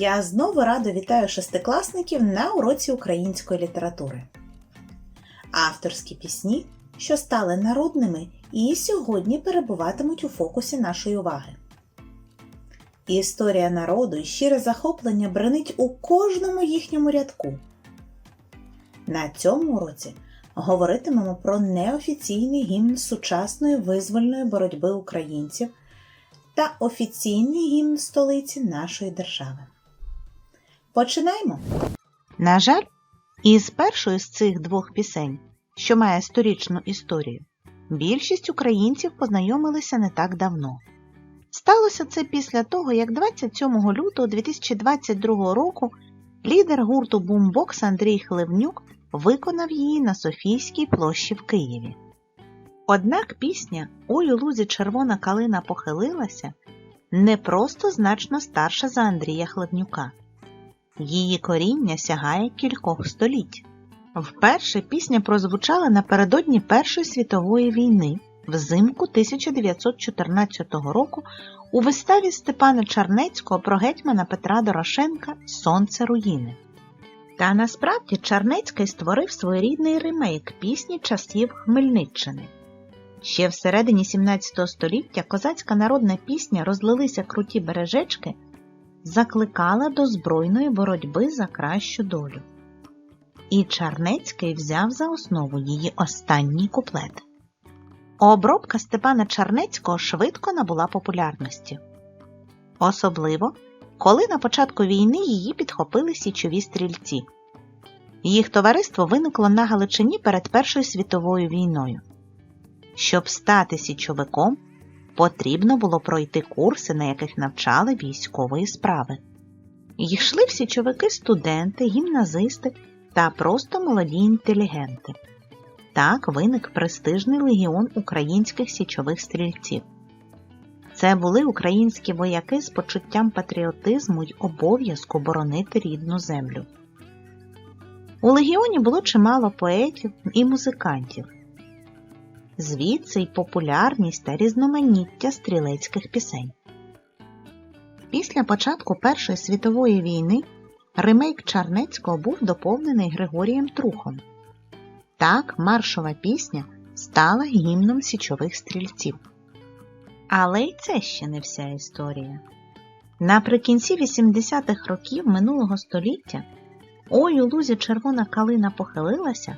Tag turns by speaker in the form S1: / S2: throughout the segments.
S1: Я знову радо вітаю шестикласників на уроці української літератури. Авторські пісні, що стали народними і сьогодні перебуватимуть у фокусі нашої уваги. Історія народу і щире захоплення бренить у кожному їхньому рядку. На цьому уроці говоритимемо про неофіційний гімн сучасної визвольної боротьби українців та офіційний гімн столиці нашої держави. Починаємо!
S2: На жаль, із першою з цих двох пісень, що має сторічну історію, більшість українців познайомилися не так давно. Сталося це після того, як 27 лютого 2022 року лідер гурту Бумбокс Андрій Хлевнюк виконав її на Софійській площі в Києві. Однак пісня «Ой у лузі червона калина похилилася не просто значно старша за Андрія Хлевнюка. Її коріння сягає кількох століть. Вперше пісня прозвучала напередодні Першої світової війни взимку 1914 року у виставі Степана Чарнецького про гетьмана Петра Дорошенка Сонце руїни. Та насправді Чарнецький створив своєрідний ремейк пісні часів Хмельниччини. Ще всередині 17 століття козацька народна пісня Розлилися круті бережечки закликала до збройної боротьби за кращу долю. І Чарнецький взяв за основу її останній куплет. Обробка Степана Чарнецького швидко набула популярності. Особливо, коли на початку війни її підхопили січові стрільці. Їх товариство виникло на Галичині перед Першою світовою війною. Щоб стати січовиком, потрібно було пройти курси, на яких навчали військової справи. Йшли в січовики студенти, гімназисти та просто молоді інтелігенти. Так виник престижний легіон українських січових стрільців. Це були українські вояки з почуттям патріотизму й обов'язку боронити рідну землю. У легіоні було чимало поетів і музикантів. Звідси й популярність та різноманіття стрілецьких пісень. Після початку Першої світової війни ремейк Чарнецького був доповнений Григорієм Трухом. Так маршова пісня стала гімном січових стрільців. Але й це ще не вся історія. Наприкінці 80-х років минулого століття Ой у лузі червона калина похилилася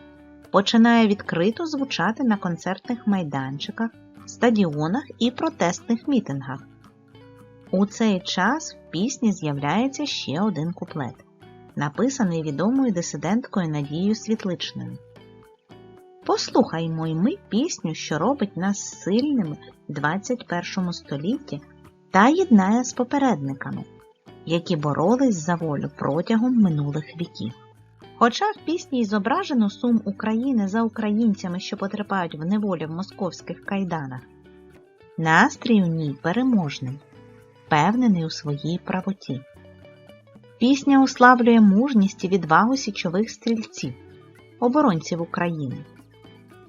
S2: починає відкрито звучати на концертних майданчиках, стадіонах і протестних мітингах. У цей час в пісні з'являється ще один куплет, написаний відомою дисиденткою Надією Світличною. Послухаймо й ми пісню, що робить нас сильними в 21 столітті та єднає з попередниками, які боролись за волю протягом минулих віків. Хоча в пісні й зображено сум України за українцями, що потерпають в неволі в московських кайданах, настрій у ній переможний, впевнений у своїй правоті. Пісня уславлює мужність і відвагу січових стрільців, оборонців України.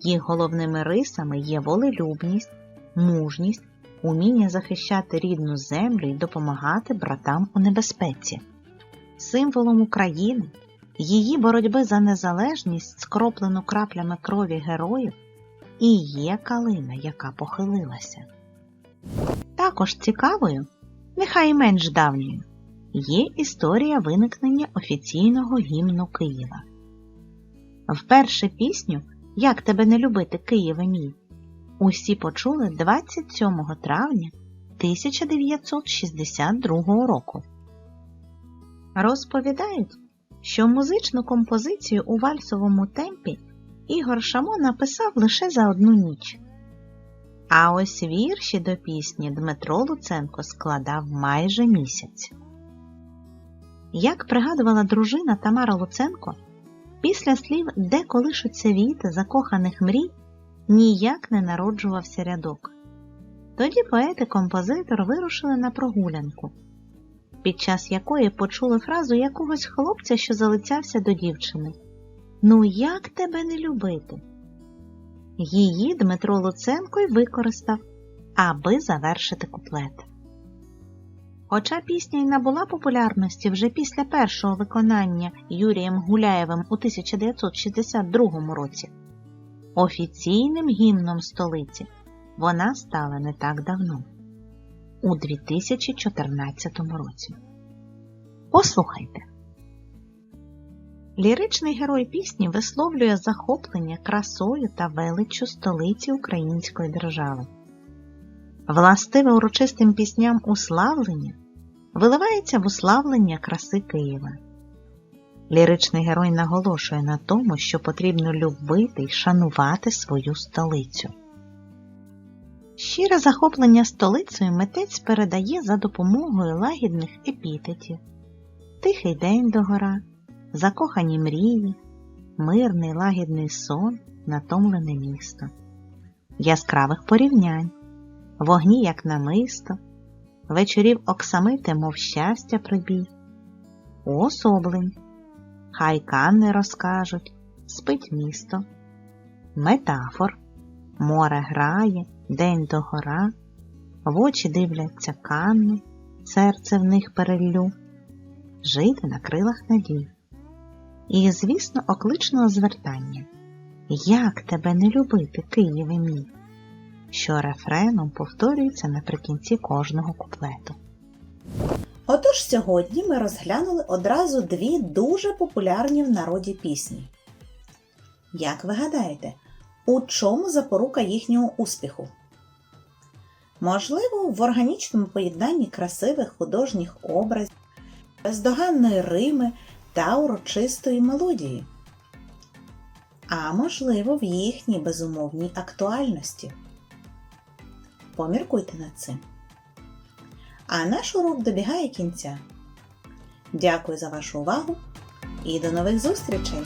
S2: Їх головними рисами є волелюбність, мужність, уміння захищати рідну землю і допомагати братам у небезпеці. Символом України її боротьби за незалежність, скроплену краплями крові героїв, і є калина, яка похилилася. Також цікавою, нехай менш давньою, є історія виникнення офіційного гімну Києва. Вперше пісню Як тебе не любити, Києве мій усі почули 27 травня 1962 року. Розповідають, що музичну композицію у вальсовому темпі Ігор Шамо написав лише за одну ніч. А ось вірші до пісні Дмитро Луценко складав майже місяць. Як пригадувала дружина Тамара Луценко, після слів Де колишуться віти закоханих мрій ніяк не народжувався рядок. Тоді поет і композитор вирушили на прогулянку під час якої почули фразу якогось хлопця, що залицявся до дівчини Ну, як тебе не любити? Її Дмитро Луценко й використав, аби завершити куплет. Хоча пісня й набула популярності вже після першого виконання Юрієм Гуляєвим у 1962 році, офіційним гімном столиці вона стала не так давно, у 2014 році. Послухайте. Ліричний герой пісні висловлює захоплення красою та величчю столиці Української держави. Властиве урочистим пісням уславлення виливається в уславлення краси Києва. Ліричний герой наголошує на тому, що потрібно любити й шанувати свою столицю. Щире захоплення столицею митець передає за допомогою лагідних епітетів. Тихий день догора, закохані мрії, мирний лагідний сон, натомлене місто, яскравих порівнянь, вогні, як намисто, вечорів оксамити, мов щастя прибій, уособлень, хай канни розкажуть, спить місто, метафор, море грає, день догора, в очі дивляться канни, серце в них переллю, жити на крилах надій. І, звісно, окличного звертання Як тебе не любити, Києве мій? що рефреном повторюється наприкінці кожного куплету.
S1: Отож сьогодні ми розглянули одразу дві дуже популярні в народі пісні. Як ви гадаєте, у чому запорука їхнього успіху? Можливо, в органічному поєднанні красивих художніх образів, бездоганної рими та урочистої мелодії. А можливо, в їхній безумовній актуальності. Поміркуйте над цим. А наш урок добігає кінця. Дякую за вашу увагу і до нових зустрічей!